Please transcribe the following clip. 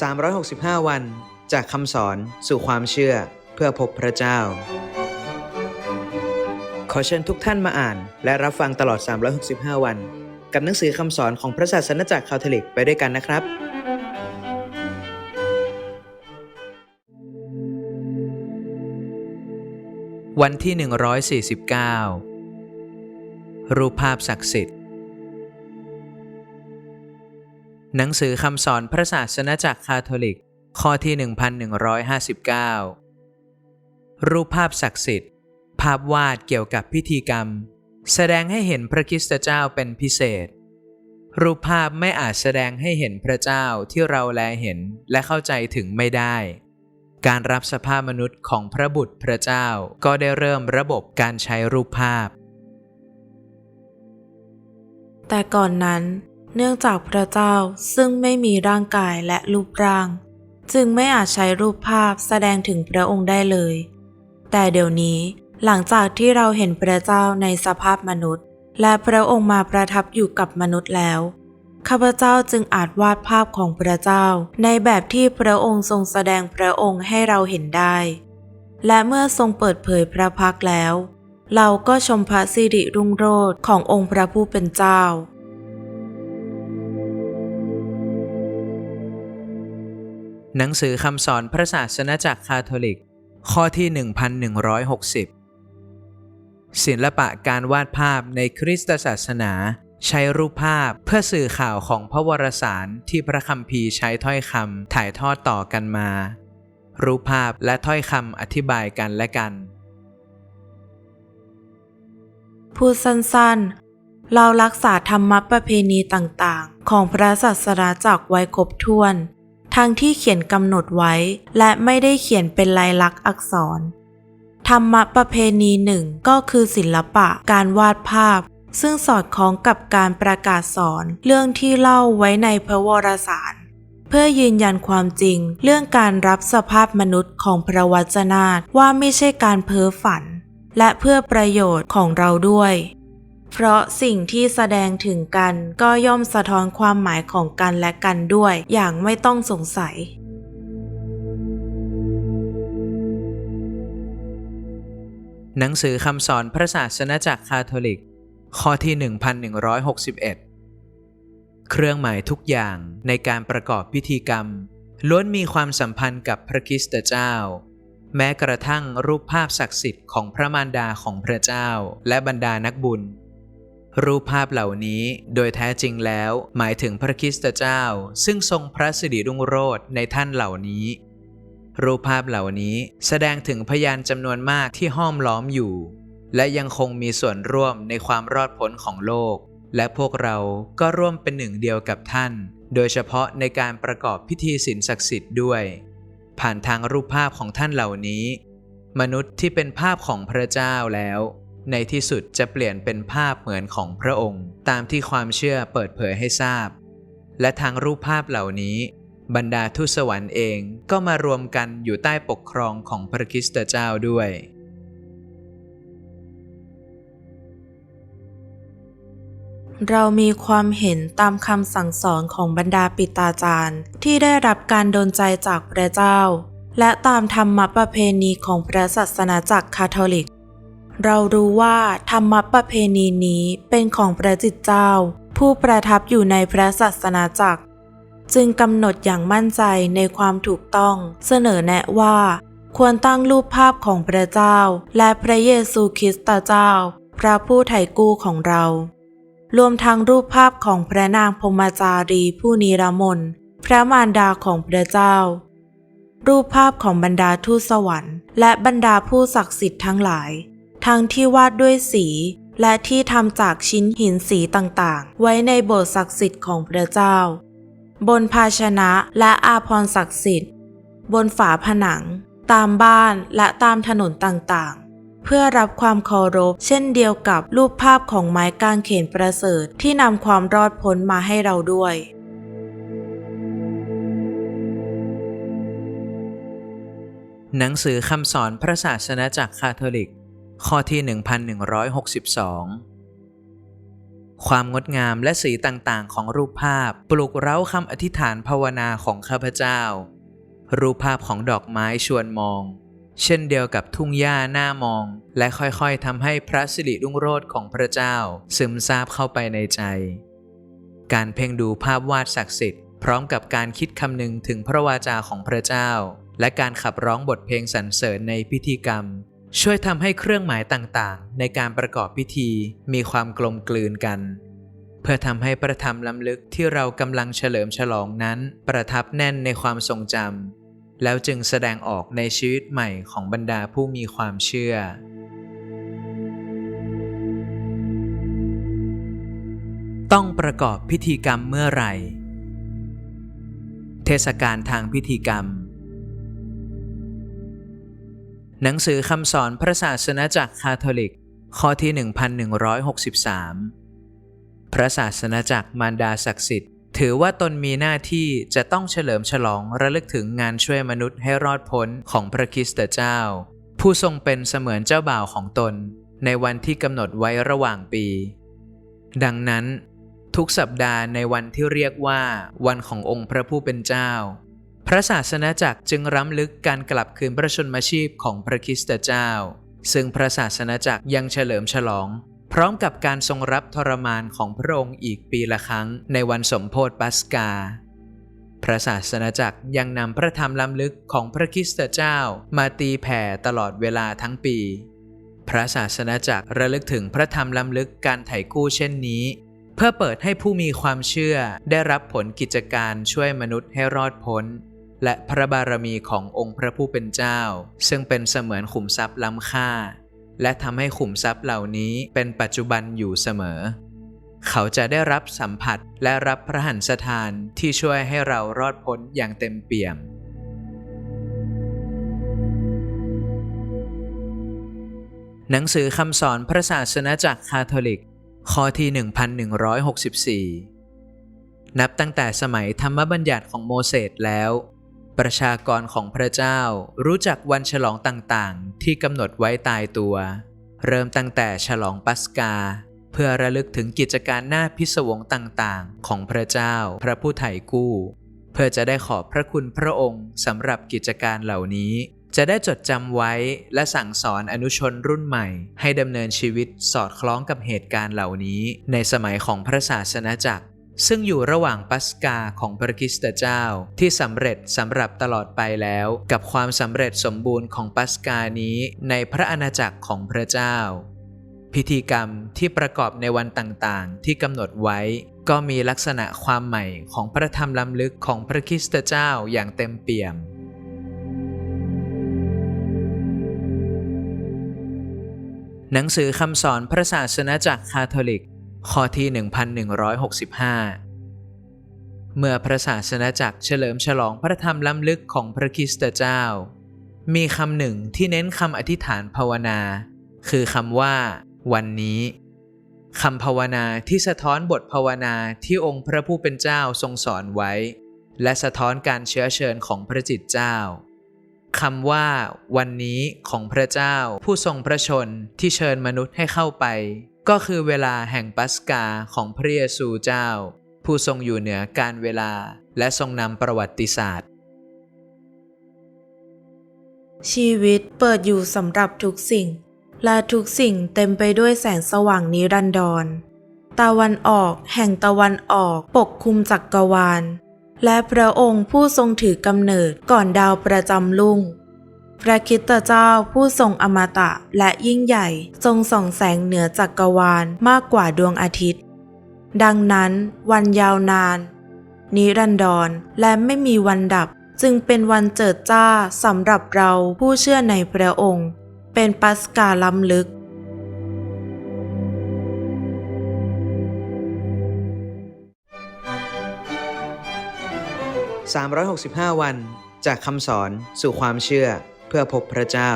365 วัน จากคำสอนสู่ความเชื่อเพื่อพบพระเจ้า ขอเชิญทุกท่านมาอ่าน และรับฟังตลอด 365 วัน กับหนังสือคำสอนของพระศาสนจักรคาทอลิกไปด้วยกันนะครับ วันที่ 149 รูปภาพศักดิ์สิทธิ์ หนังสือคำสอนพระศาสนจักรคาทอลิก ข้อที่ 1159 รูปภาพศักดิ์สิทธิ์ ภาพวาดเกี่ยวกับพิธีกรรม แสดงให้เห็นพระคริสตเจ้าเป็นพิเศษ รูปภาพไม่อาจแสดงให้เห็นพระเจ้าที่เราแลเห็นและเข้าใจถึงไม่ได้ การรับสภาพมนุษย์ของพระบุตรพระเจ้าก็ได้เริ่มระบบการใช้รูปภาพ แต่ก่อนนั้น เนื่องจากพระเจ้าซึ่งไม่มีร่างกายและรูปร่าง จึงไม่อาจใช้รูปภาพแสดงถึงพระองค์ได้เลย แต่เดี๋ยวนี้หลังจากที่เราเห็นพระเจ้าในสภาพมนุษย์ และพระองค์มาประทับอยู่กับมนุษย์แล้วข้าพเจ้าจึงอาจวาดภาพของพระเจ้า ในแบบที่พระองค์ทรงแสดงพระองค์ให้เราเห็นได้ และเมื่อทรงเปิดเผยพระพักแล้ว เราก็ชมพระสิริรุ่งโรจน์ขององค์พระผู้เป็นเจ้า หนังสือคำสอนพระศาสนจักรคาทอลิก ข้อที่ 1160 ศิลปะการวาดภาพในคริสตศาสนา ใช้รูปภาพเพื่อสื่อข่าวของพระวรสารที่พระคัมภีร์ใช้ถ้อยคำถ่ายทอดต่อกันมา รูปภาพและถ้อยคำอธิบายกันและกัน พูดสั้นๆ เรารักษาธรรมประเพณีต่างๆ ของพระศาสนาจักรไว้ครบถ้วน ทั้งที่เขียนกำหนดไว้ และไม่ได้เขียนเป็นลายลักษณ์อักษร ธรรมประเพณีหนึ่งก็คือศิลปะการวาดภาพ ซึ่งสอดคล้องกับการประกาศสอนเรื่องที่เล่าไว้ในพระวรสาร เพื่อยืนยันความจริง เรื่องการรับสภาพมนุษย์ของพระวจนะว่าไม่ใช่การเพ้อฝัน และเพื่อประโยชน์ของเราด้วย เพราะสิ่งที่แสดงถึงกันก็ย่อมสะท้อนความหมายของกันและกันด้วย อย่างไม่ต้องสงสัยหนังสือคำสอนพระศาสนจักรคาทอลิก ข้อที่ 1161 เครื่องหมายทุกอย่างในการประกอบพิธีกรรม ล้วนมีความสัมพันธ์กับพระคริสตเจ้า แม้กระทั่งรูปภาพศักดิ์สิทธิ์ของพระมารดาของพระเจ้า และบรรดานักบุญ รูปภาพเหล่านี้โดยแท้จริงแล้วหมายถึงพระคริสตเจ้า ซึ่งทรงพระสิริรุ่งโรจน์ในท่านเหล่านี้ รูปภาพเหล่านี้แสดงถึงพยานจำนวนมากที่ห้อมล้อมอยู่ และยังคงมีส่วนร่วมในความรอดพ้นของโลก และพวกเราก็ร่วมเป็นหนึ่งเดียวกับท่าน โดยเฉพาะในการประกอบพิธีศีลศักดิ์สิทธิ์ด้วย ผ่านทางรูปภาพของท่านเหล่านี้ มนุษย์ที่เป็นภาพของพระเจ้าแล้ว ในที่สุดจะเปลี่ยนเป็นภาพเหมือนของพระองค์ ตามที่ความเชื่อเปิดเผยให้ทราบ และทางรูปภาพเหล่านี้ บรรดาทูตสวรรค์เองก็มารวมกันอยู่ใต้ปกครองของพระคริสตเจ้าด้วย เรามีความเห็นตามคำสั่งสอนของบรรดาปิตาจารย์ ที่ได้รับการดลใจจากพระเจ้า และตามธรรมประเพณีของพระศาสนาจักรคาทอลิก เรารู้ว่าธรรมประเพณีนี้เป็นของพระจิตเจ้า ผู้ประทับอยู่ในพระศาสนาจักร จึงกำหนดอย่างมั่นใจในความถูกต้อง เสนอแนะว่า ควรตั้งรูปภาพของพระเจ้า และพระเยซูคริสต์เจ้า พระผู้ไถ่กู้ของเรา รวมทั้งรูปภาพของพระนางพมจารีผู้นิรมนพระมารดาของพระเจ้า รูปภาพของบรรดาทูตสวรรค์ และบรรดาผู้ศักดิ์สิทธิ์ทั้งหลาย ทั้งที่วาดด้วยสี และที่ทำจากชิ้นหินสีต่างๆ ไว้ในโบสถ์ศักดิ์สิทธิ์ของพระเจ้า บนภาชนะและอาภรณ์ศักดิ์สิทธิ์ บนฝาผนัง ตามบ้านและตามถนนต่างๆ เพื่อรับความเคารพเช่นเดียวกับรูปภาพของไม้กางเขนประเสริฐที่นำความรอดพ้นมาให้เราด้วยหนังสือคำสอนพระศาสนาจักรคาทอลิก ข้อที่ 1162 ความงดงามและสีต่างๆ ของรูปภาพปลุกเร้าคำอธิษฐานภาวนาของข้าพเจ้า รูปภาพของดอกไม้ชวนมอง เช่นเดียวกับทุ่งหญ้าหน้ามอง และค่อยๆทำให้พระสิริรุ่งโรจน์ของพระเจ้า ซึมซาบเข้าไปในใจ การเพ่งดูภาพวาดศักดิ์สิทธิ์พร้อมกับการคิดคำนึงถึงพระวาจาของพระเจ้า และการขับร้องบทเพลงสรรเสริญในพิธีกรรม ช่วยทำให้เครื่องหมายต่างๆ ในการประกอบพิธีมีความกลมกลืนกัน เพื่อทำให้ประธรรมล้ำลึกที่เรากำลังเฉลิมฉลองนั้น ประทับแน่นในความทรงจำแล้วจึงแสดงออกในชีวิตใหม่ของบรรดาผู้มีความเชื่อ ต้องประกอบพิธีกรรมเมื่อไหร่ เทศกาลทางพิธีกรรม หนังสือคำสอนพระศาสนาจักรคาทอลิก ข้อที่ 1163 พระศาสนาจักรมารดาศักดิ์สิทธิ์ ถือว่าตนมีหน้าที่จะต้องเฉลิมฉลองระลึกถึงงานช่วยมนุษย์ให้รอดพ้นของพระคริสต์เจ้า ผู้ทรงเป็นเสมือนเจ้าบ่าวของตน ในวันที่กำหนดไว้ระหว่างปี ดังนั้น ทุกสัปดาห์ในวันที่เรียกว่า วันขององค์พระผู้เป็นเจ้า พระศาสนาจักรจึงรำลึกการกลับคืนพระชนมาชีพของพระคริสตเจ้า ซึ่งพระศาสนาจักรยังเฉลิมฉลอง พร้อมกับการทรงรับทรมานของพระองค์อีกปีละครั้งในวันสมโพธิปัสกา พระศาสนาจักรยังนำพระธรรมล้ำลึกของพระคริสตเจ้ามาตีแผ่ตลอดเวลาทั้งปี พระศาสนาจักรระลึกถึงพระธรรมล้ำลึกการไถ่กู้เช่นนี้เพื่อเปิดให้ผู้มีความเชื่อได้รับผลกิจการช่วยมนุษย์ให้รอดพ้น และพระบารมีขององค์พระผู้เป็นเจ้า ซึ่งเป็นเสมือนขุมทรัพย์ล้ำค่า และทำให้ขุมทรัพย์เหล่านี้เป็นปัจจุบันอยู่เสมอ เขาจะได้รับสัมผัสและรับพระหันสถานที่ช่วยให้เรารอดพ้นอย่างเต็มเปี่ยม หนังสือคำสอนพระศาสนาจักรคาทอลิก ข้อที่ 1164นับตั้งแต่สมัยธรรมบัญญัติของโมเสสแล้ว ประชากรของพระเจ้ารู้จักวันฉลองต่างๆ ที่กำหนดไว้ตายตัว เริ่มตั้งแต่ฉลองปัสกา เพื่อระลึกถึงกิจการหน้าพิศวงต่างๆ ของพระเจ้าพระผู้ไถ่กู้ เพื่อจะได้ขอบพระคุณพระองค์สำหรับกิจการเหล่านี้ จะได้จดจำไว้และสั่งสอนอนุชนรุ่นใหม่ ให้ดำเนินชีวิตสอดคล้องกับเหตุการณ์เหล่านี้ ในสมัยของพระศาสนาจักร ซึ่งอยู่ระหว่างปัสกาของพระคริสตเจ้า ที่สำเร็จสำหรับตลอดไปแล้ว กับความสำเร็จสมบูรณ์ของปัสกานี้ในพระอาณาจักรของพระเจ้า พิธีกรรมที่ประกอบในวันต่างๆ ที่กำหนดไว้ ก็มีลักษณะความใหม่ของพระธรรมล้ำลึกของพระคริสตเจ้าอย่างเต็มเปี่ยมหนังสือคำสอนพระศาสนาจักรคาทอลิก ข้อที่ 1165 เมื่อพระศาสนาจักรเฉลิมฉลองพระธรรมล้ำลึกของพระคริสตเจ้า มีคำหนึ่งที่เน้นคำอธิษฐานภาวนา คือคำว่า วันนี้คำภาวนาที่สะท้อนบทภาวนาที่องค์พระผู้เป็นเจ้าทรงสอนไว้ และสะท้อนการเชื้อเชิญของพระจิตเจ้าคำว่า วันนี้ของพระเจ้าผู้ทรงพระชนที่เชิญมนุษย์ให้เข้าไป ก็คือเวลาแห่งปัสกาของพระเยซูเจ้า ผู้ทรงอยู่เหนือการเวลาและทรงนำประวัติศาสตร์ ชีวิตเปิดอยู่สำหรับทุกสิ่ง และทุกสิ่งเต็มไปด้วยแสงสว่างนิรันดร ตะวันออกแห่งตะวันออกปกคลุมจักกรวาล และพระองค์ผู้ทรงถือกำเนิดก่อนดาวประจำลุ่ง พระคริสตเจ้าผู้ทรงอมตะและยิ่งใหญ่ ทรงส่องแสงเหนือจักกรวาลมากกว่าดวงอาทิตย์ ดังนั้นวันยาวนาน นิรันดรและไม่มีวันดับจึงเป็นวันเจิดจ้าสำหรับเราผู้เชื่อในพระองค์ เป็นปัสกาล้ำลึก 365 วันจากคำสอนสู่ความเชื่อ เพื่อพบพระเจ้า